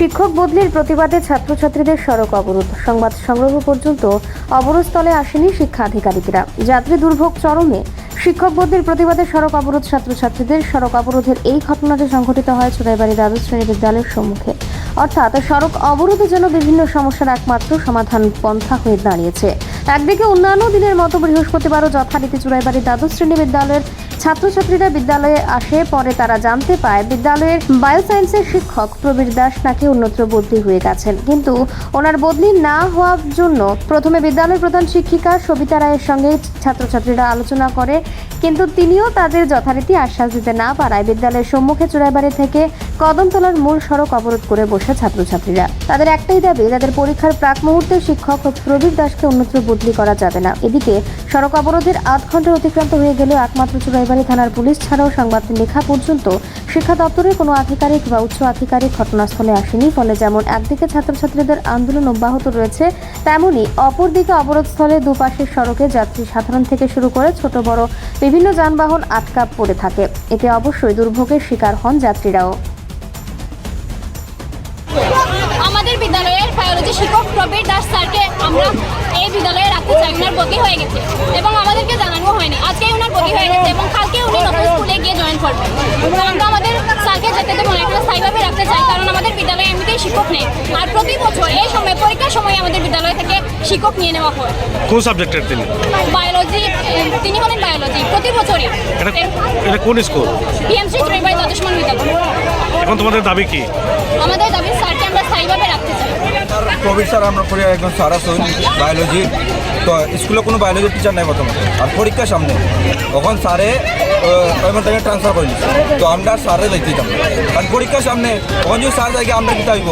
শিক্ষক বদলির প্রতিবাদে ছাত্রছাত্রীদের সড়ক অবরোধ। সংবাদ সংগ্রহ পর্যন্ত অবরোধস্থলে আসেনি শিক্ষা আধিকারিকরা যাত্রী দুর্ভোগ চরমে। শিক্ষক বদলির প্রতিবাদে সড়ক অবরোধ ছাত্রছাত্রীদের। সড়ক অবরোধের এই ঘটনাটি সংঘটিত হয় চোরাইবাড়ি দ্বাদশ শ্রেণি বিদ্যালয়ের সম্মুখে। অর্থাৎ সড়ক অবরোধের জন্য বিভিন্ন সমস্যার একমাত্র সমাধান পন্থা হয়ে দাঁড়িয়েছে। একদিকে অন্যান্য দিনের মতো বৃহস্পতিবারও যথারীতি চুরাইবাড়ি দ্বাদশ শ্রেণি বিদ্যালয়ের ছাত্রছাত্রীরা বিদ্যালয়ে আসে, পরে তারা জানতে পায় বিদ্যালয়ের বায়োসায়েন্সের শিক্ষক প্রবীর দাস নাকি অন্যত্র বদলি হয়ে গেছেন। কিন্তু ওনার বদলি না হওয়ার জন্য প্রথমে বিদ্যালয়ের প্রধান শিক্ষিকা সবিতা রায়ের সঙ্গে ছাত্রছাত্রীরা আলোচনা করে, কিন্তু তিনিও তাদের যথারীতি আশ্বাস দিতে না পারায় বিদ্যালয়ের সম্মুখে চোরাইবাড়ি থেকে কদমতলার মূল সড়ক অবরোধ করে বসে ছাত্রছাত্রীরা। তাদের একটাই দাবি, তাদের পরীক্ষার প্রাক মুহূর্তে শিক্ষক প্রবীর দাসকে অন্যত্র বদলি করা যাবে না। এদিকে সড়ক অবরোধের আধ ঘণ্টা অতিক্রান্ত হয়ে গেলেও একমাত্র চুরাইবাড়ি থানার পুলিশ ছাড়াও সংবাদটি লেখা পর্যন্ত শিক্ষা দপ্তরের কোনো আধিকারিক বা উচ্চ আধিকারিক ঘটনাস্থলে আসেনি। ফলে যেমন একদিকে ছাত্রছাত্রীদের আন্দোলন অব্যাহত রয়েছে, তেমনি অপরদিকে অবরোধস্থলে দুপাশের সড়কে যাত্রী সাধারণ থেকে শুরু করে ছোট, বড় বিভিন্ন যানবাহন আটকা পড়ে থাকে। এতে অবশ্যই দুর্ভোগের শিকার হন যাত্রীরাও। আমাদের বিদ্যালয়ের বায়োলজি শিক্ষক প্রবীর দাস স্যারকে আমরা এই বিদ্যালয়ে রাখতে চাই। ওনার বদলি হয়ে গেছে এবং আমাদেরকে জানানো শিক্ষক নিয়ে নেওয়া হয়। কোন সাবজেক্টের তিনি? বায়োলজি তিনি হলেন বায়োলজি প্রতি বছরই। এটা এটা কোন স্কুল? পিএমসি ত্রিবাই দ্বাদশমান বিদ্যালয় এখন তোমাদের দাবি কি? আমাদের দাবি স্যারকে আমরা স্থায়ীভাবে রাখতে চাই। প্রবীর স্যার আমরা পড়ি একজন স্যার আছেন বায়োলজি। তো স্কুলে কোনো বায়োলজি টিচার নাই প্রথমে আর পরীক্ষার সামনে। তখন স্যারে এমন থেকে ট্রান্সফার করে তো আমরা সারে দেখতে দিতাম কারণ পরীক্ষার সামনে, তখন যদি সার থাকে, আমরা কি থাকব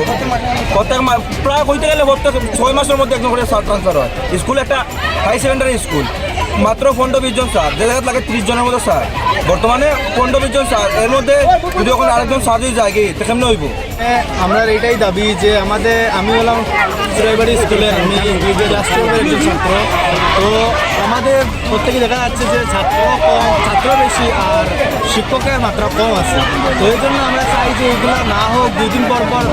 প্রত্যেক প্রায় কইতে গেলে প্রত্যেক ছয় মাসের মধ্যে একজন করে সার ট্রান্সফার হয়। স্কুল একটা হাই সেকেন্ডারি স্কুল মাত্র পনেরো বিশ জন স্যার। জায়গায় লাগে ত্রিশ জনের মতো স্যার। বর্তমানে পনেরো বিশ জন স্যার। এর মধ্যে যদি এখন আরেকজন স্যার যদি যায় তো কেমনে হইব? আমরা এটাই দাবি যে আমাদের, আমি হলাম সুরাইবাড়ি স্কুলের, আমি রাষ্ট্রীয় একজন ছাত্র। তো আমাদের প্রত্যেকে দেখা যাচ্ছে যে ছাত্র কম, ছাত্র বেশি আর শিক্ষকের মাত্রা কম আছে। তো এই জন্য আমরা চাই যে এগুলো না হোক, দুই দিন পর পর,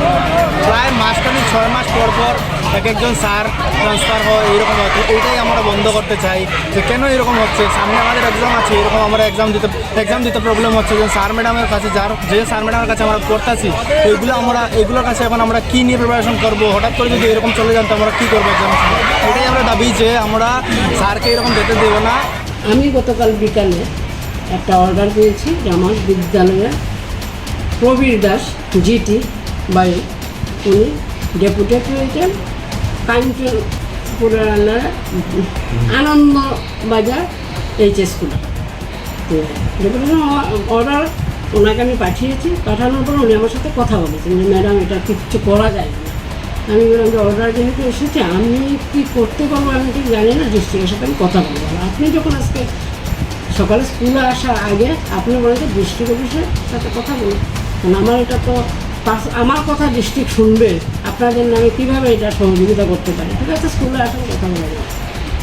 প্রায় মাসখানি ছয় মাস পর পর এক একজন স্যার ট্রান্সফার হয় এরকম হচ্ছে। এইটাই আমরা বন্ধ করতে চাই যে কেন এরকম হচ্ছে? সামনে আমাদের এক্সাম আছে, এরকম আমরা এক্সাম দিতে এক্সাম দিতে প্রবলেম হচ্ছে। যে স্যার ম্যাডামের কাছে যার, যে স্যার ম্যাডামের কাছে আমরা পড়তেছি, এগুলো আমরা, এগুলোর কাছে এখন আমরা কী নিয়ে প্রিপারেশন করব? হঠাৎ করে যদি এরকম চলে যান, তো আমরা কী করব এক্সাম এটাই আমরা দাবি যে আমরা স্যারকে এরকম যেতে দেবো না। আমি গতকাল বিকালে একটা অর্ডার পেয়েছি যে আমার বিদ্যালয়ে প্রবীর দাস, জিটি, বাই, উনি ডেপুটেড হয়েছেন। কাঞ্চনপুরের আনন্দ বাজার এইচ স্কুলে। অর্ডার ওনাকে আমি পাঠিয়েছি, পাঠানোর পর উনি আমার সাথে কথা বলেছেন যে, ম্যাডাম, এটা কিচ্ছু করা যায় না। আমি বললাম যে, অর্ডার যেহেতু এসেছে, আমি কি করতে পারব আমি ঠিক জানি না ডিস্ট্রিক্টের সাথে আমি কথা বলব। আপনি যখন আজকে সকালে স্কুলে আসার আগে আপনি বলেন যে ডিস্ট্রিক্ট অফিসের সাথে কথা বলুন। কারণ আমার এটা তো আমার কথা ডিস্ট্রিক্ট শুনবে, আপনাদের নামে কীভাবে এটা সহযোগিতা করতে পারে? ঠিক আছে, স্কুলে আসার কথা বলে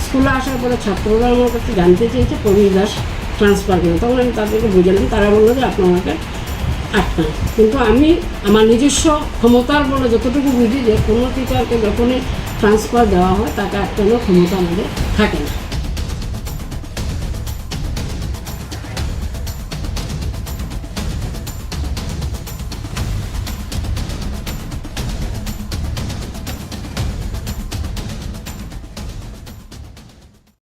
স্কুলে আসার পরে ছাত্ররা আমার কাছে জানতে চেয়েছে, প্রবীর দাস ট্রান্সফার করেন তখন আমি তাদেরকে বুঝালাম, তারা বলল যে আপনাকে আটকান। কিন্তু আমি আমার নিজস্ব ক্ষমতার বলে যতটুকু বুঝি যে কোনো টিচারকে যখনই ট্রান্সফার দেওয়া হয়, তাকে আটকানোর ক্ষমতা আমাদের থাকে না।